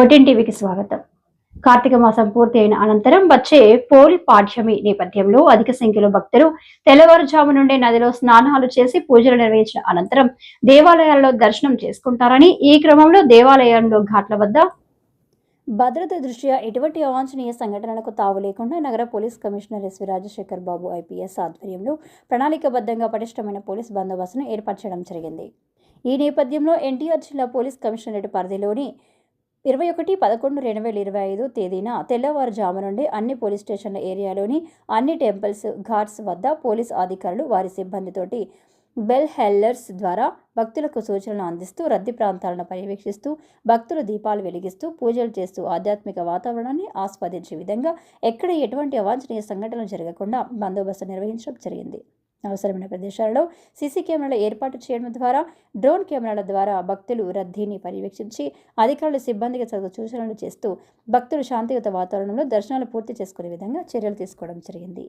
ఒటిన్ టీవీకి స్వాగతం. కార్తీక మాసం పూర్తి అయిన అనంతరం వచ్చే పోలి పాఠ్యమి నేపథ్యంలో అధిక సంఖ్యలో భక్తులు తెల్లవారుజాము నుండే నదిలో స్నానాలు చేసి పూజలు నిర్వహించిన అనంతరం దేవాలయాల్లో దర్శనం చేసుకుంటారని ఈ క్రమంలో దేవాలయంలో ఘాట్ల వద్ద భద్రత దృష్ట్యా ఎటువంటి అవాంఛనీయ సంఘటనలకు తావు లేకుండా నగర police commissioner S V Rajasekhar Babu IPS ఆధ్వర్యంలో ప్రణాళికబద్ధంగా పటిష్టమైన పోలీస్ బందోబస్తును ఏర్పరచడం జరిగింది. ఈ నేపథ్యంలో ఎన్టీఆర్ జిల్లా పోలీస్ కమిషనరేట్ పరిధిలోని ఇరవై ఒకటి పదకొండు రెండు వేల ఇరవై ఐదు తేదీన తెల్లవారుజాము నుండి అన్ని పోలీస్ స్టేషన్ల ఏరియాలోని అన్ని టెంపుల్స్ ఘాట్స్ వద్ద పోలీస్ అధికారులు వారి సిబ్బందితోటి బెల్ హెల్లర్స్ ద్వారా భక్తులకు సూచనలు అందిస్తూ రద్దీ ప్రాంతాలను పర్యవేక్షిస్తూ భక్తులు దీపాలు వెలిగిస్తూ పూజలు చేస్తూ ఆధ్యాత్మిక వాతావరణాన్ని ఆస్వాదించే విధంగా ఎక్కడ ఎటువంటి అవాంఛనీయ సంఘటనలు జరగకుండా బందోబస్తు నిర్వహించడం జరిగింది. అవసరమైన ప్రదేశాలలో సీసీ కెమెరాల ఏర్పాటు చేయడం ద్వారా డ్రోన్ కెమెరాల ద్వారా భక్తులు రద్దీని పర్యవేక్షించి అధికారులు సిబ్బందికి తగు సూచనలు చేస్తూ భక్తులు శాంతియుత వాతావరణంలో దర్శనాలు పూర్తి చేసుకునే విధంగా చర్యలు తీసుకోవడం జరిగింది.